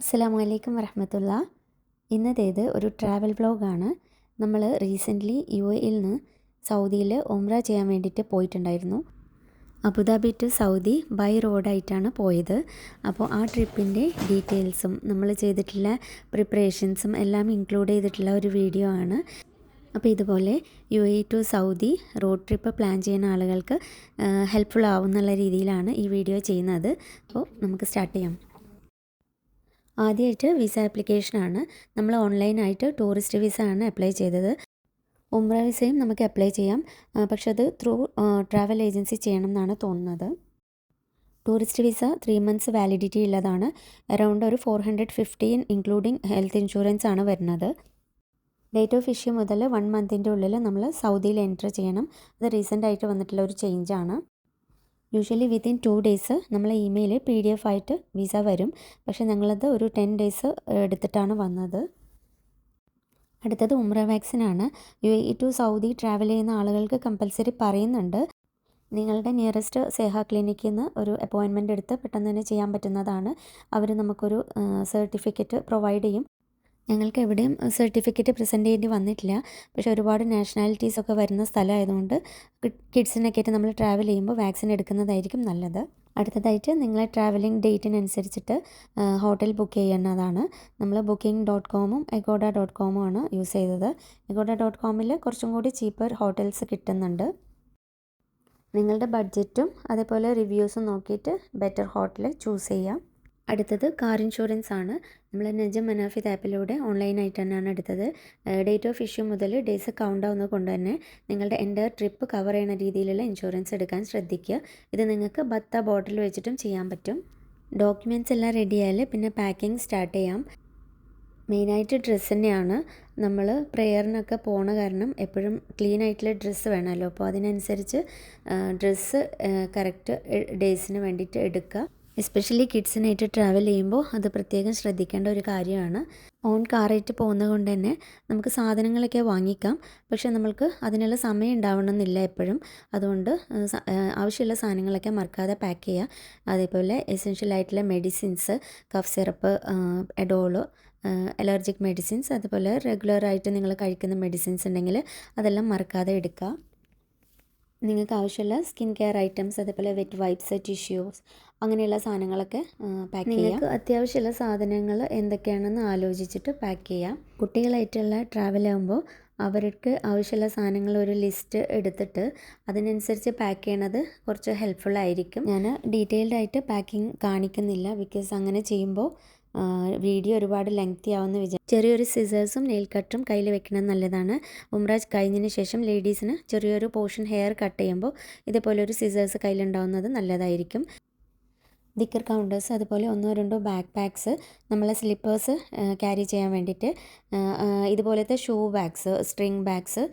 അസ്സലാമു അലൈക്കും വറഹമത്തുള്ള. ഇന്നത്തേത് ഒരു ട്രാവൽ വ്ളോഗാണ്. നമ്മൾ റീസെന്റ്ലി യു എയിൽ നിന്ന് സൗദിയിൽ ഉംറ ചെയ്യാൻ വേണ്ടിയിട്ട് പോയിട്ടുണ്ടായിരുന്നു. Abu Dhabi to Saudi by റോഡായിട്ടാണ് പോയത്. അപ്പോൾ ആ ട്രിപ്പിന്റെ ഡീറ്റെയിൽസും നമ്മൾ ചെയ്തിട്ടുള്ള പ്രിപ്പറേഷൻസും എല്ലാം ഇൻക്ലൂഡ് ചെയ്തിട്ടുള്ള ഒരു വീഡിയോ ആണ്. അപ്പോൾ ഇതുപോലെ U A to Saudi road trip plan ചെയ്യുന്ന ആളുകൾക്ക് ഹെൽപ്ഫുൾ ആവുന്നുള്ള രീതിയിലാണ് ഈ വീഡിയോ ചെയ്യുന്നത്. അപ്പോൾ നമുക്ക് സ്റ്റാർട്ട് ചെയ്യാം. ആദ്യമായിട്ട് വിസ ആപ്ലിക്കേഷനാണ്. നമ്മൾ ഓൺലൈനായിട്ട് ടൂറിസ്റ്റ് വിസ ആണ് അപ്ലൈ ചെയ്തത്. ഉംറ വിസയും നമുക്ക് അപ്ലൈ ചെയ്യാം. പക്ഷെ അത് ത്രൂ ട്രാവൽ ഏജൻസി ചെയ്യണം എന്നാണ് തോന്നുന്നത്. Tourist visa three months validity ഉള്ളതാണ്. അറൗണ്ട് ഒരു four hundred fifteen including health insurance ആണ് വരുന്നത്. ഡേറ്റ് ഓഫ് ഇഷ്യൂ മുതൽ വൺ മന്തിന്റെ ഉള്ളിൽ നമ്മൾ സൗദിയിൽ എന്റർ ചെയ്യണം. അത് റീസെന്റ് ആയിട്ട് വന്നിട്ടുള്ള ഒരു ചേഞ്ചാണ് യൂഷ്വലി വിത്തിൻ ടു ഡേയ്സ് നമ്മളെ ഇമെയിൽ പി ഡി എഫ് ആയിട്ട് വിസ വരും. പക്ഷേ ഞങ്ങളത് ഒരു ടെൻ ഡേയ്സ് എടുത്തിട്ടാണ് വന്നത്. അടുത്തത് ഉംറ വാക്സിനാണ് U A to Saudi travel ചെയ്യുന്ന ആളുകൾക്ക് കമ്പൽസറി പറയുന്നുണ്ട്. നിങ്ങളുടെ നിയറസ്റ്റ് സേഹ ക്ലിനിക്കിൽ നിന്ന് ഒരു അപ്പോയിൻമെന്റ് എടുത്ത് പെട്ടെന്ന് തന്നെ ചെയ്യാൻ പറ്റുന്നതാണ്. അവർ നമുക്കൊരു സർട്ടിഫിക്കറ്റ് പ്രൊവൈഡ് ചെയ്യും. ഞങ്ങൾക്ക് എവിടെയും സർട്ടിഫിക്കറ്റ് പ്രസന്റ് ചെയ്യേണ്ടി വന്നിട്ടില്ല. പക്ഷേ ഒരുപാട് നാഷണാലിറ്റീസ് ഒക്കെ വരുന്ന സ്ഥലമായതുകൊണ്ട് കിഡ്സിനൊക്കെ ആയിട്ട് നമ്മൾ ട്രാവൽ ചെയ്യുമ്പോൾ വാക്സിൻ എടുക്കുന്നതായിരിക്കും നല്ലത്. അടുത്തതായിട്ട് നിങ്ങളെ ട്രാവലിംഗ് ഡേറ്റിനനുസരിച്ചിട്ട് ഹോട്ടൽ ബുക്ക് ചെയ്യുന്നതാണ് നമ്മൾ ബുക്കിംഗ് ഡോട്ട് കോമും എഗോഡ ഡോട്ട് കോമും ആണ് യൂസ് ചെയ്തത്. എഗോഡ ഡോട്ട് കോമിൽ കുറച്ചും കൂടി ചീപ്പർ ഹോട്ടൽസ് കിട്ടുന്നുണ്ട്. നിങ്ങളുടെ ബഡ്ജറ്റും അതേപോലെ റിവ്യൂസും നോക്കിയിട്ട് ബെറ്റർ ഹോട്ടൽ ചൂസ് ചെയ്യാം. അടുത്തത് കാർ ഇൻഷുറൻസ് ആണ്. നമ്മൾ നജം മനാഫിത് ആപ്പിലൂടെ ഓൺലൈനായിട്ട് തന്നെയാണ് എടുത്തത്. ഡേറ്റ് ഓഫ് ഇഷ്യൂ മുതൽ ഡേയ്സ് കൗണ്ട് ആവുന്നത് കൊണ്ട് തന്നെ നിങ്ങളുടെ എന്റെ ട്രിപ്പ് കവർ ചെയ്യുന്ന രീതിയിലുള്ള ഇൻഷുറൻസ് എടുക്കാൻ ശ്രദ്ധിക്കുക. ഇത് നിങ്ങൾക്ക് ബത്ത ബോട്ടിൽ വെച്ചിട്ടും ചെയ്യാൻ പറ്റും. ഡോക്യുമെന്റ്സ് എല്ലാം റെഡിയായാൽ പിന്നെ പാക്കിംഗ് സ്റ്റാർട്ട് ചെയ്യാം. മെയിനായിട്ട് ഡ്രസ്സ് തന്നെയാണ്. നമ്മൾ പ്രെയറിനൊക്കെ പോണ കാരണം എപ്പോഴും ക്ലീൻ ആയിട്ടുള്ള ഡ്രസ്സ് വേണമല്ലോ. അപ്പോൾ അതിനനുസരിച്ച് ഡ്രസ്സ് കറക്റ്റ് ഡേയ്സിന് വേണ്ടിയിട്ട് എടുക്കുക. എസ്പെഷ്യലി കിഡ്സിനായിട്ട് ട്രാവൽ ചെയ്യുമ്പോൾ അത് പ്രത്യേകം ശ്രദ്ധിക്കേണ്ട ഒരു കാര്യമാണ്. ഓൺ കാറായിട്ട് പോകുന്നത് കൊണ്ട് തന്നെ നമുക്ക് സാധനങ്ങളൊക്കെ വാങ്ങിക്കാം. പക്ഷേ നമ്മൾക്ക് അതിനുള്ള സമയം ഉണ്ടാവണമെന്നില്ല എപ്പോഴും. അതുകൊണ്ട് ആവശ്യമുള്ള സാധനങ്ങളൊക്കെ മറക്കാതെ പാക്ക് ചെയ്യുക. അതേപോലെ എസെൻഷ്യൽ ആയിട്ടുള്ള medicines cough syrup Adol allergic medicines അതുപോലെ റെഗുലറായിട്ട് നിങ്ങൾ കഴിക്കുന്ന മെഡിസിൻസ് ഉണ്ടെങ്കിൽ അതെല്ലാം മറക്കാതെ എടുക്കുക. നിങ്ങൾക്ക് ആവശ്യമുള്ള സ്കിൻ കെയർ ഐറ്റംസ് അതേപോലെ വെറ്റ് വൈപ്സ് ടിഷ്യൂസ് അങ്ങനെയുള്ള സാധനങ്ങളൊക്കെ പാക്ക് ചെയ്യാം. നിങ്ങൾക്ക് അത്യാവശ്യമുള്ള സാധനങ്ങൾ എന്തൊക്കെയാണെന്ന് ആലോചിച്ചിട്ട് പാക്ക് ചെയ്യാം. കുട്ടികളായിട്ടുള്ള ട്രാവൽ ആകുമ്പോൾ അവർക്ക് ആവശ്യമുള്ള സാധനങ്ങൾ ഒരു ലിസ്റ്റ് എടുത്തിട്ട് അതിനനുസരിച്ച് പാക്ക് ചെയ്യണത് കുറച്ച് ഹെൽപ്ഫുൾ ആയിരിക്കും. ഞാൻ ഡീറ്റെയിൽഡ് ആയിട്ട് പാക്കിംഗ് കാണിക്കുന്നില്ല ബിക്കോസ് അങ്ങനെ ചെയ്യുമ്പോൾ വീഡിയോ ഒരുപാട് ലെങ്തി ആവുമെന്ന് വിചാരിച്ചു. ചെറിയൊരു സിസേഴ്സും നെയിൽ കട്ടറും കയ്യിൽ വെക്കണം നല്ലതാണ്. ഉംറാജ് കഴിഞ്ഞതിന് ശേഷം ലേഡീസിന് ചെറിയൊരു പോർഷൻ ഹെയർ കട്ട് ചെയ്യുമ്പോൾ ഇതേപോലെ ഒരു സിസേഴ്സ് കയ്യിലുണ്ടാവുന്നത് നല്ലതായിരിക്കും. ദിക്കർ കൗണ്ടേഴ്സ് അതുപോലെ ഒന്നോ രണ്ടോ ബാക്ക് പാക്സ് നമ്മളെ സ്ലിപ്പേഴ്സ് ക്യാരി ചെയ്യാൻ വേണ്ടിയിട്ട് ഇതുപോലത്തെ shoe bags string bags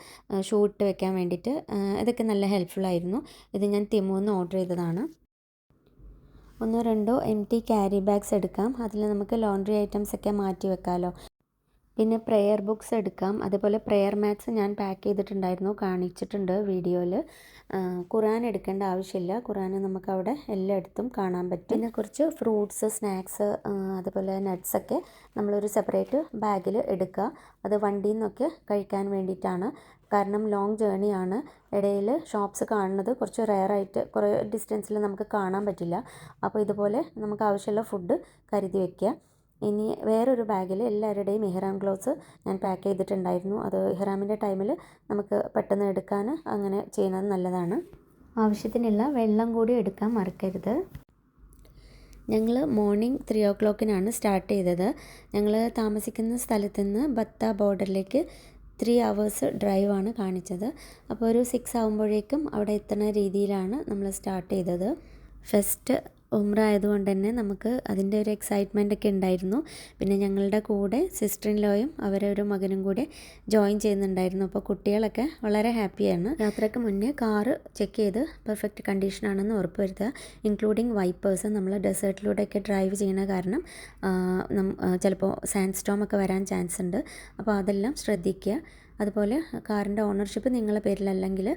shoe ഇട്ട് വെക്കാൻ വേണ്ടിയിട്ട് ഇതൊക്കെ നല്ല ഹെൽപ്ഫുൾ ആയിരുന്നു. ഇത് ഞാൻ തിമുന്ന് ഓർഡർ ചെയ്തതാണ്. ഒന്നോ രണ്ടോ എം ടി ക്യാരി ബാഗ്സ് എടുക്കാം. അതിൽ നമുക്ക് ലോണ്ട്രി ഐറ്റംസ് ഒക്കെ മാറ്റി വെക്കാമല്ലോ പിന്നെ പ്രെയർ ബുക്സ് എടുക്കാം. അതേപോലെ പ്രെയർ മാറ്റ്സ് ഞാൻ പാക്ക് ചെയ്തിട്ടുണ്ടായിരുന്നു കാണിച്ചിട്ടുണ്ട് വീഡിയോയിൽ. ഖുറാൻ എടുക്കേണ്ട ആവശ്യമില്ല. ഖുറാൻ നമുക്ക് അവിടെ എല്ലായിടത്തും കാണാൻ പറ്റും. പിന്നെ കുറച്ച് ഫ്രൂട്ട്സ് സ്നാക്സ് അതുപോലെ നട്ട്സൊക്കെ നമ്മളൊരു സെപ്പറേറ്റ് ബാഗിൽ എടുക്കുക. അത് വണ്ടിയിൽ നിന്നൊക്കെ കഴിക്കാൻ വേണ്ടിയിട്ടാണ്. കാരണം ലോങ് ജേണിയാണ് ഇടയിൽ ഷോപ്സ് കാണുന്നത് കുറച്ച് റെയറായിട്ട് കുറേ ഡിസ്റ്റൻസിൽ നമുക്ക് കാണാൻ പറ്റില്ല. അപ്പോൾ ഇതുപോലെ നമുക്ക് ആവശ്യമുള്ള ഫുഡ് കരുതി വയ്ക്കുക ഇനി വേറൊരു ബാഗിൽ എല്ലാവരുടെയും ഇഹ്റാം ഗ്ലൗസ് ഞാൻ പാക്ക് ചെയ്തിട്ടുണ്ടായിരുന്നു. അത് ഇഹ്റാമിന്റെ ടൈമിൽ നമുക്ക് പെട്ടെന്ന് എടുക്കാൻ അങ്ങനെ ചെയ്യുന്നത് നല്ലതാണ്. ആവശ്യത്തിനുള്ള വെള്ളം കൂടി എടുക്കാൻ മറക്കരുത്. ഞങ്ങൾ മോർണിംഗ് ത്രീ ഓ ക്ലോക്കിനാണ് സ്റ്റാർട്ട് ചെയ്തത്. ഞങ്ങൾ താമസിക്കുന്ന സ്ഥലത്ത് നിന്ന് ബത്ത ബോർഡറിലേക്ക് ത്രീ അവേഴ്സ് ഡ്രൈവാണ് കാണിച്ചത്. അപ്പോൾ ഒരു സിക്സ് ആകുമ്പോഴേക്കും അവിടെ എത്തുന്ന രീതിയിലാണ് നമ്മൾ സ്റ്റാർട്ട് ചെയ്തത്. ഫസ്റ്റ് ഉംറ ആയതുകൊണ്ട് തന്നെ നമുക്ക് അതിന്റെ ഒരു എക്സൈറ്റ്മെന്റ് ഒക്കെ ഉണ്ടായിരുന്നു. പിന്നെ ഞങ്ങളുടെ കൂടെ സിസ്റ്റർ ഇൻ ലോയും അവരെ ഒരു മകനും കൂടെ ജോയിൻ ചെയ്യുന്നുണ്ടായിരുന്നു. അപ്പോൾ കുട്ടികളൊക്കെ വളരെ ഹാപ്പിയാണ് യാത്രയ്ക്ക് മുന്നേ കാറ് ചെക്ക് ചെയ്ത് പെർഫെക്റ്റ് കണ്ടീഷനാണെന്ന് ഉറപ്പ് വരുത്തുക ഇൻക്ലൂഡിങ് വൈപ്പേഴ്സ് നമ്മൾ ഡെസേർട്ടിലൂടെയൊക്കെ ഡ്രൈവ് ചെയ്യുന്ന കാരണം ചിലപ്പോൾ സാൻഡ് സ്റ്റോം ഒക്കെ വരാൻ ചാൻസ് ഉണ്ട്. അപ്പോൾ അതെല്ലാം ശ്രദ്ധിക്കുക. അതുപോലെ കാറിന്റെ ഓണർഷിപ്പ് നിങ്ങളുടെ പേരിലല്ലെങ്കിൽ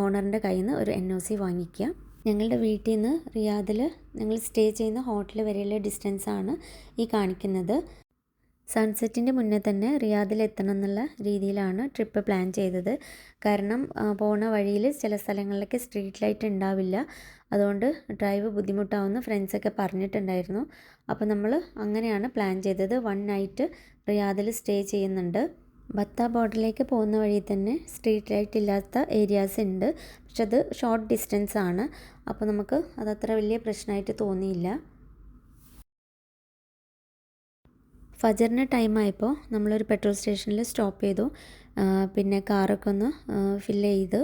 ഓണറിന്റെ കയ്യിൽ നിന്ന് ഒരു എൻ ഒ സി വാങ്ങിക്കുക. ഞങ്ങളുടെ വീട്ടിൽ നിന്ന് റിയാദിൽ ഞങ്ങൾ സ്റ്റേ ചെയ്യുന്ന ഹോട്ടൽ വരെയുള്ള ഡിസ്റ്റൻസ് ആണ് ഈ കാണിക്കുന്നത്. സൺസെറ്റിന്റെ മുന്നേ തന്നെ റിയാദിൽ എത്തണം എന്നുള്ള രീതിയിലാണ് ട്രിപ്പ് പ്ലാൻ ചെയ്തത്. കാരണം പോണ വഴിയിൽ ചില സ്ഥലങ്ങളിലൊക്കെ സ്ട്രീറ്റ് ലൈറ്റ് ഉണ്ടാവില്ല. അതുകൊണ്ട് ഡ്രൈവ് ബുദ്ധിമുട്ടാവുമെന്ന് ഫ്രണ്ട്സൊക്കെ പറഞ്ഞിട്ടുണ്ടായിരുന്നു. അപ്പോൾ നമ്മൾ അങ്ങനെയാണ് പ്ലാൻ ചെയ്തത്. വൺ നൈറ്റ് റിയാദിൽ സ്റ്റേ ചെയ്യുന്നുണ്ട്. ബത്ത ബോർഡിലേക്ക് പോകുന്ന വഴി തന്നെ സ്ട്രീറ്റ് ലൈറ്റ് ഇല്ലാത്ത ഏരിയാസ് ഉണ്ട്. പക്ഷെ അത് ഷോർട്ട് ഡിസ്റ്റൻസ് ആണ്. അപ്പോൾ നമുക്ക് അതത്ര വലിയ പ്രശ്നമായിട്ട് തോന്നിയില്ല. ഫജറിന് ടൈം ആയപ്പോൾ നമ്മളൊരു പെട്രോൾ സ്റ്റേഷനിൽ സ്റ്റോപ്പ് ചെയ്തു. പിന്നെ കാറൊക്കെ ഒന്ന് ഫില്ല് ചെയ്ത്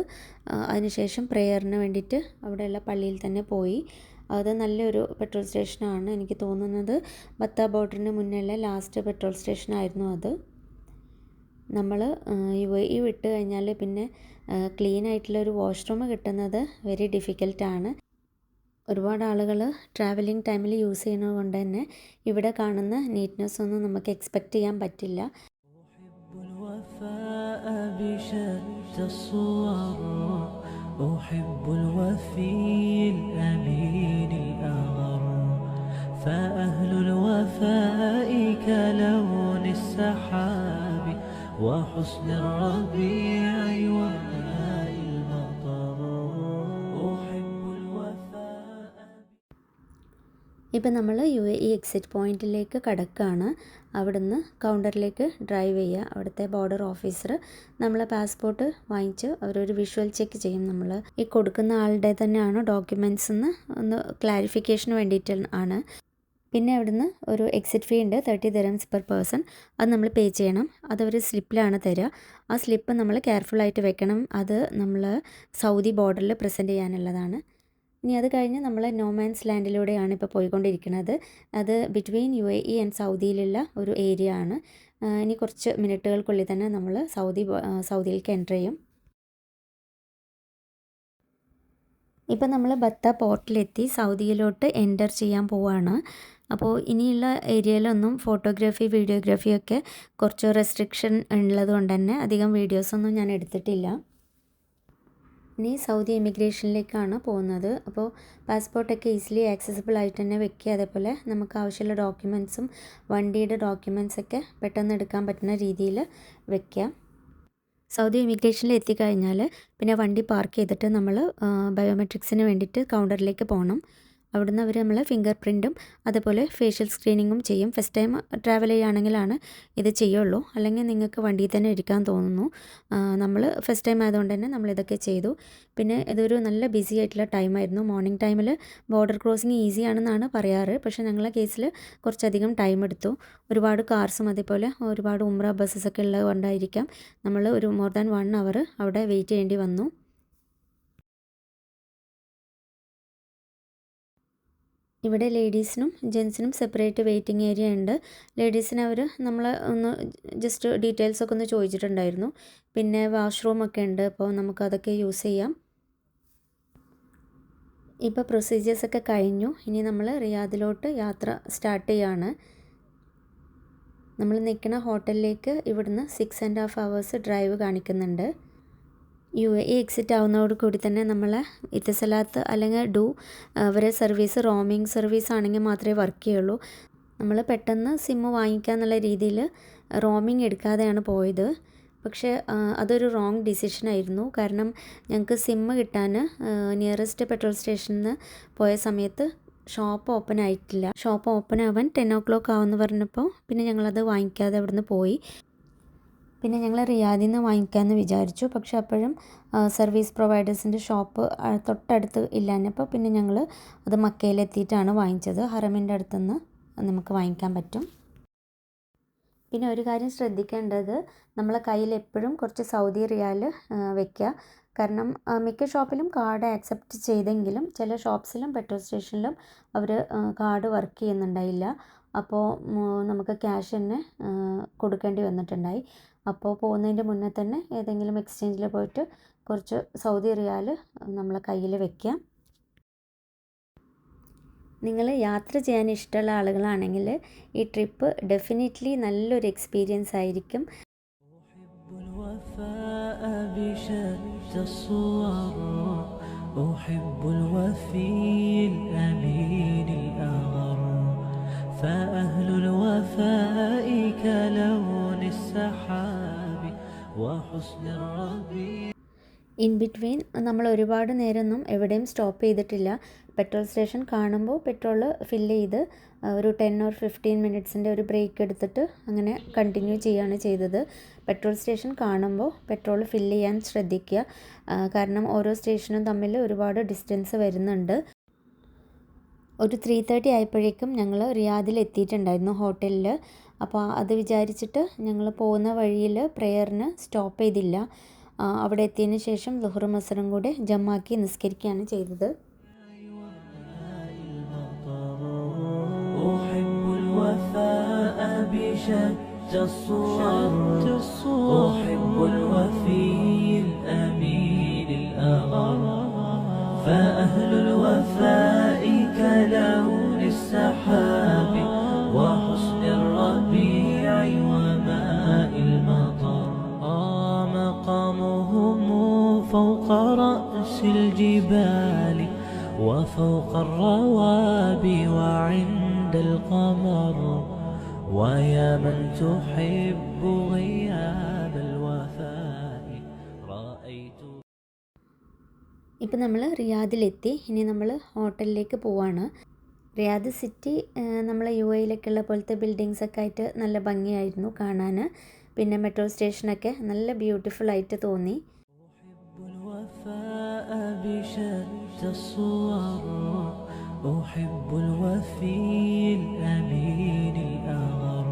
അതിനുശേഷം പ്രെയറിന് വേണ്ടിയിട്ട് അവിടെയുള്ള പള്ളിയിൽ തന്നെ പോയി. അത് നല്ലൊരു പെട്രോൾ സ്റ്റേഷനാണ് എനിക്ക് തോന്നുന്നത്. ബത്ത ബോർഡറിന് മുന്നേ ലാസ്റ്റ് പെട്രോൾ സ്റ്റേഷനായിരുന്നു അത്. നമ്മൾ യു എ ഇ വിട്ട് കഴിഞ്ഞാൽ പിന്നെ ക്ലീൻ ആയിട്ടുള്ള ഒരു വാഷ്റൂം കിട്ടുന്നത് വെരി ഡിഫിക്കൽട്ടാണ് ഒരുപാട് ആളുകൾ ട്രാവലിംഗ് ടൈമിൽ യൂസ് ചെയ്യുന്നത് കൊണ്ട് തന്നെ ഇവിടെ കാണുന്ന നീറ്റ്നെസ് ഒന്നും നമുക്ക് എക്സ്പെക്റ്റ് ചെയ്യാൻ പറ്റില്ല أحب الوفاء بشتى الصور أحب الوفي الأمين الأغر فأهل الوفاء كلون السحاب وحسن الربيع وماء المطر أحب الوفاء ഇപ്പം നമ്മൾ യു എ ഇ എക്സിറ്റ് പോയിന്റിലേക്ക് കടക്കുകയാണ് അവിടുന്ന് കൗണ്ടറിലേക്ക് ഡ്രൈവ് ചെയ്യുക അവിടുത്തെ ബോർഡർ ഓഫീസർ നമ്മളെ പാസ്പോർട്ട് വാങ്ങിച്ച് അവരൊരു വിഷ്വൽ ചെക്ക് ചെയ്യും നമ്മൾ ഈ കൊടുക്കുന്ന ആളുടെ തന്നെയാണോ ഡോക്യുമെൻറ്റ്സ് എന്ന് ഒന്ന് ക്ലാരിഫിക്കേഷന് വേണ്ടിയിട്ട് ആണ് പിന്നെ അവിടുന്ന് ഒരു എക്സിറ്റ് ഫീ ഉണ്ട് തേർട്ടി ദിറംസ് പെർ പേഴ്സൺ അത് നമ്മൾ പേ ചെയ്യണം. അതവർ സ്ലിപ്പിലാണ് തരിക ആ സ്ലിപ്പ് നമ്മൾ കെയർഫുള്ളായിട്ട് വെക്കണം. അത് നമ്മൾ സൗദി ബോർഡറിൽ പ്രസന്റ് ചെയ്യാനുള്ളതാണ്. ഇനി അത് കഴിഞ്ഞ് നമ്മൾ നോമാൻസ് ലാൻഡിലൂടെയാണ് ഇപ്പോൾ പോയിക്കൊണ്ടിരിക്കുന്നത്. അത് between U A E and സൗദിയിലുള്ള ഒരു ഏരിയ ആണ്. ഇനി കുറച്ച് മിനിറ്റുകൾക്കുള്ളിൽ തന്നെ നമ്മൾ സൗദി സൗദിയിലേക്ക് എന്റർ ചെയ്യും. ഇപ്പം നമ്മൾ ബത്ത പോർട്ടിലെത്തി സൗദിയിലോട്ട് എന്റർ ചെയ്യാൻ പോവാണ്. അപ്പോൾ ഇനിയുള്ള ഏരിയയിലൊന്നും ഫോട്ടോഗ്രാഫി വീഡിയോഗ്രാഫി ഒക്കെ കുറച്ച് റെസ്ട്രിക്ഷൻ ഉള്ളത് കൊണ്ട് തന്നെ അധികം വീഡിയോസൊന്നും ഞാൻ എടുത്തിട്ടില്ല. ഇനി സൗദി ഇമിഗ്രേഷനിലേക്കാണ് പോകുന്നത്. അപ്പോൾ പാസ്പോർട്ടൊക്കെ ഈസിലി ആക്സസിബിൾ ആയിട്ട് തന്നെ വെക്കുക. അതേപോലെ നമുക്ക് ആവശ്യമുള്ള ഡോക്യുമെൻസും വണ്ടിയുടെ ഡോക്യുമെൻസൊക്കെ പെട്ടെന്ന് എടുക്കാൻ പറ്റുന്ന രീതിയിൽ വെക്കുക. സൗദി ഇമിഗ്രേഷനിൽ എത്തിക്കഴിഞ്ഞാൽ പിന്നെ വണ്ടി പാർക്ക് ചെയ്തിട്ട് നമ്മൾ ബയോമെട്രിക്സിന് വേണ്ടിയിട്ട് കൗണ്ടറിലേക്ക് പോകണം. അവിടുന്ന് അവർ നമ്മളെ ഫിംഗർ പ്രിന്റും അതുപോലെ ഫേഷ്യൽ സ്ക്രീനിങ്ങും ചെയ്യും. ഫസ്റ്റ് ടൈം ട്രാവൽ ചെയ്യുകയാണെങ്കിലാണ് ഇത് ചെയ്യുള്ളൂ. അല്ലെങ്കിൽ നിങ്ങൾക്ക് വണ്ടിയിൽ തന്നെ ഇരിക്കാൻ തോന്നുന്നു. നമ്മൾ ഫസ്റ്റ് ടൈം ആയതുകൊണ്ട് തന്നെ നമ്മളിതൊക്കെ ചെയ്തു. പിന്നെ ഇതൊരു നല്ല ബിസി ആയിട്ടുള്ള ടൈമായിരുന്നു മോർണിംഗ് ടൈമിൽ ബോർഡർ ക്രോസിങ് ഈസി ആണെന്നാണ് പറയാറ്. പക്ഷേ ഞങ്ങളെ കേസിൽ കുറച്ചധികം ടൈം എടുത്തു. ഒരുപാട് കാർസും അതേപോലെ ഒരുപാട് ഉമ്ര ബസ്സസ് ഒക്കെ ഉള്ളത് കൊണ്ടായിരിക്കാം. നമ്മൾ ഒരു മോർ ദാൻ വൺ അവർ അവിടെ വെയിറ്റ് ചെയ്യേണ്ടി വന്നു. ഇവിടെ ലേഡീസിനും ജെൻസിനും സെപ്പറേറ്റ് വെയിറ്റിംഗ് ഏരിയ ഉണ്ട്. ലേഡീസിന് അവർ നമ്മൾ ഒന്ന് ജസ്റ്റ് ഡീറ്റെയിൽസ് ഒക്കെ ഒന്ന് ചോദിച്ചിട്ടുണ്ടായിരുന്നു. പിന്നെ വാഷ്റൂം ഒക്കെ ഉണ്ട്. അപ്പോൾ നമുക്ക് അതൊക്കെ യൂസ് ചെയ്യാം. ഇപ്പോൾ പ്രൊസീജിയേഴ്സ് ഒക്കെ കഴിഞ്ഞു. ഇനി നമ്മൾ റിയാദിലോട്ട് യാത്ര സ്റ്റാർട്ട് ചെയ്യാണ്. നമ്മൾ നിൽക്കുന്ന ഹോട്ടലിലേക്ക് ഇവിടുന്ന് six and half hours drive കാണിക്കുന്നുണ്ട്. യു എ എക്സിറ്റ് ആവുന്നതോട് കൂടി തന്നെ നമ്മൾ ഇത്തസലാത്ത് അല്ലെങ്കിൽ ഡു അവരെ സർവീസ് റോമിംഗ് സർവീസ് ആണെങ്കിൽ മാത്രമേ വർക്ക് ചെയ്യുള്ളൂ. നമ്മൾ പെട്ടെന്ന് സിമ്മ് വാങ്ങിക്കുക എന്നുള്ള രീതിയിൽ റോമിംഗ് എടുക്കാതെയാണ് പോയത്. പക്ഷേ അതൊരു റോങ് ഡിസിഷനായിരുന്നു കാരണം ഞങ്ങൾക്ക് സിമ്മ് കിട്ടാൻ നിയറസ്റ്റ് പെട്രോൾ സ്റ്റേഷനിൽ നിന്ന് പോയ സമയത്ത് ഷോപ്പ് ഓപ്പൺ ആയിട്ടില്ല. ഷോപ്പ് ഓപ്പൺ ആവാൻ ടെൻ ഓ ക്ലോക്ക് ആവുമെന്ന് പറഞ്ഞപ്പോൾ പിന്നെ ഞങ്ങളത് വാങ്ങിക്കാതെ അവിടുന്ന് പോയി. പിന്നെ ഞങ്ങൾ റിയാദിൽ നിന്ന് വാങ്ങിക്കാമെന്ന് വിചാരിച്ചു. പക്ഷെ അപ്പോഴും സർവീസ് പ്രൊവൈഡേഴ്സിന്റെ ഷോപ്പ് തൊട്ടടുത്ത് ഇല്ലാഞ്ഞപ്പോൾ പിന്നെ ഞങ്ങൾ അത് മക്കയിലെത്തിയിട്ടാണ് വാങ്ങിച്ചത്. ഹറമിന്റെ അടുത്തുനിന്ന് നമുക്ക് വാങ്ങിക്കാൻ പറ്റും. പിന്നെ ഒരു കാര്യം ശ്രദ്ധിക്കേണ്ടത് നമ്മളെ കയ്യിൽ എപ്പോഴും കുറച്ച് സൗദി റിയാൽ വെക്കുക കാരണം മിക്ക ഷോപ്പിലും കാർഡ് ആക്സെപ്റ്റ് ചെയ്തെങ്കിലും ചില ഷോപ്സിലും പെട്രോൾ സ്റ്റേഷനിലും അവർ കാർഡ് വർക്ക് ചെയ്യുന്നുണ്ടായില്ല. അപ്പോൾ നമുക്ക് ക്യാഷ് തന്നെ കൊടുക്കേണ്ടി വന്നിട്ടുണ്ടായി. അപ്പോൾ പോകുന്നതിൻ്റെ മുന്നേ തന്നെ ഏതെങ്കിലും എക്സ്ചേഞ്ചിൽ പോയിട്ട് കുറച്ച് സൗദി റിയാൽ നമ്മളെ കയ്യിൽ വെക്കുക നിങ്ങൾ യാത്ര ചെയ്യാൻ ഇഷ്ടമുള്ള ആളുകളാണെങ്കിൽ ഈ ട്രിപ്പ് ഡെഫിനറ്റ്ലി നല്ലൊരു എക്സ്പീരിയൻസ് ആയിരിക്കും أحب الوفاء بشتى الصور ഇൻ ബിറ്റ്വീൻ നമ്മൾ ഒരുപാട് നേരമൊന്നും എവിടെയും സ്റ്റോപ്പ് ചെയ്തിട്ടില്ല. പെട്രോൾ സ്റ്റേഷൻ കാണുമ്പോൾ പെട്രോൾ ഫില്ല് ചെയ്ത് ഒരു ടെൻ ഓർ ഫിഫ്റ്റീൻ മിനിറ്റ്സിന്റെ ഒരു ബ്രേക്ക് എടുത്തിട്ട് അങ്ങനെ കണ്ടിന്യൂ ചെയ്യുകയാണ് ചെയ്തത്. പെട്രോൾ സ്റ്റേഷൻ കാണുമ്പോൾ പെട്രോൾ ഫില്ല് ചെയ്യാൻ ശ്രദ്ധിക്കുക. കാരണം ഓരോ സ്റ്റേഷനും തമ്മിൽ ഒരുപാട് ഡിസ്റ്റൻസ് വരുന്നുണ്ട്. ഒരു ത്രീ തേർട്ടി ആയപ്പോഴേക്കും ഞങ്ങൾ റിയാദിൽ എത്തിയിട്ടുണ്ടായിരുന്നു ഹോട്ടലിൽ. അപ്പോൾ അത് വിചാരിച്ചിട്ട് ഞങ്ങൾ പോകുന്ന വഴിയിൽ പ്രെയറിന് സ്റ്റോപ്പ് ചെയ്തില്ല ആ, അവിടെ എത്തിയതിന് ശേഷം ലുഹർ മസറും കൂടെ ജമ്മാക്കി നിസ്കരിക്കുകയാണ് ചെയ്തത് أحب الوفاء الجبال وفوق الروابي وعند القمر ويا من تحب غياب الوفاء رأيت ഇപ്പം നമ്മൾ റിയാദിലെത്തി ഇനി നമ്മൾ ഹോട്ടലിലേക്ക് പോവാണ് റിയാദ് സിറ്റി നമ്മൾ യു എയിലൊക്കെയുള്ള പോലത്തെ ബിൽഡിങ്സ് ഒക്കെ ആയിട്ട് നല്ല ഭംഗിയായിരുന്നു കാണാൻ പിന്നെ മെട്രോ സ്റ്റേഷനൊക്കെ നല്ല ബ്യൂട്ടിഫുൾ ആയിട്ട് തോന്നി أحب الوفاء بشتى الصور أحب الوفي الأمين الأغر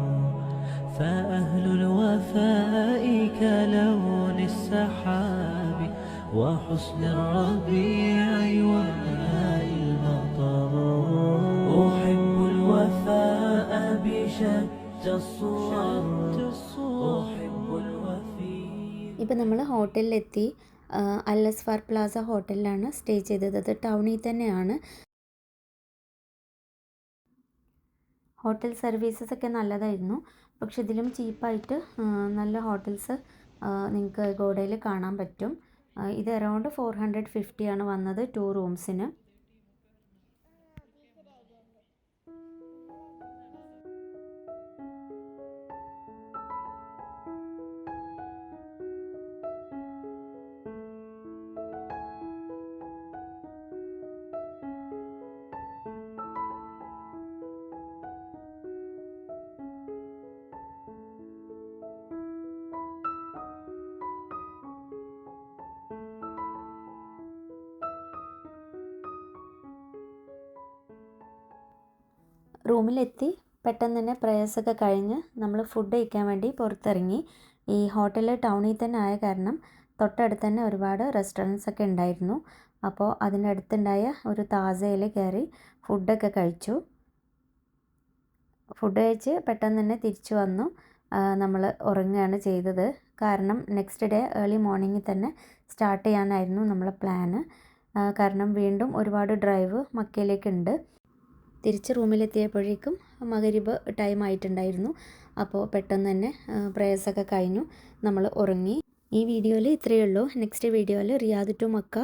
فأهل الوفاء كلون السحاب وحسن الربيع وماء المطر أحب الوفاء بشتى الصور أحب الوفي ഇപ്പം നമ്മൾ ഹോട്ടലിലെത്തി ആ, അൽ അസ്ഫാർ പ്ലാസ ഹോട്ടലിലാണ് സ്റ്റേ ചെയ്തത്. അത് ടൗണിൽ തന്നെയാണ്. ഹോട്ടൽ സർവീസസ് ഒക്കെ നല്ലതായിരുന്നു. പക്ഷെ ഇതിലും ചീപ്പായിട്ട് നല്ല ഹോട്ടൽസ് നിങ്ങൾക്ക് ഗോഡയിൽ കാണാൻ പറ്റും. ഇത് അറൗണ്ട് ഫോർ ഹൺഡ്രഡ് ഫിഫ്റ്റിയാണ് വന്നത് ടു റൂംസിന്. റൂമിലെത്തി. പെട്ടെന്ന് തന്നെ പ്രേയേഴ്സൊക്കെ കഴിഞ്ഞ് നമ്മൾ ഫുഡ് കഴിക്കാൻ വേണ്ടി പുറത്തിറങ്ങി. ഈ ഹോട്ടൽ ടൗണിൽ തന്നെ ആയ കാരണം തൊട്ടടുത്ത് തന്നെ ഒരുപാട് റെസ്റ്റോറന്റ്സ് ഒക്കെ ഉണ്ടായിരുന്നു. അപ്പോൾ അതിന്റെ അടുത്തുണ്ടായ ഒരു താസയിൽ കയറി ഫുഡൊക്കെ കഴിച്ചു. ഫുഡ് കഴിച്ച് പെട്ടെന്ന് തന്നെ തിരിച്ചു വന്നു. നമ്മൾ ഉറങ്ങുകയാണ് ചെയ്തത്. കാരണം നെക്സ്റ്റ് ഡേ ഏർലി മോർണിംഗിൽ തന്നെ സ്റ്റാർട്ട് ചെയ്യാനായിരുന്നു നമ്മളെ പ്ലാന് കാരണം വീണ്ടും ഒരുപാട് ഡ്രൈവ് മക്കയിലേക്കുണ്ട്. തിരിച്ച് റൂമിലെത്തിയപ്പോഴേക്കും മകരിബ് ടൈം ആയിട്ടുണ്ടായിരുന്നു. അപ്പോൾ പെട്ടെന്ന് തന്നെ പ്രേയേഴ്സൊക്കെ കഴിഞ്ഞു. നമ്മൾ ഉറങ്ങി. ഈ വീഡിയോയിൽ ഇത്രയേ ഉള്ളൂ. നെക്സ്റ്റ് വീഡിയോയിൽ റിയാദ് ടു മക്ക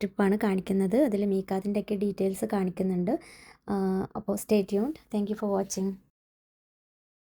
ട്രിപ്പാണ് കാണിക്കുന്നത്. അതിൽ മീക്കാതിന്റെയൊക്കെ ഡീറ്റെയിൽസ് കാണിക്കുന്നുണ്ട്. അപ്പോൾ stay tune thank for watching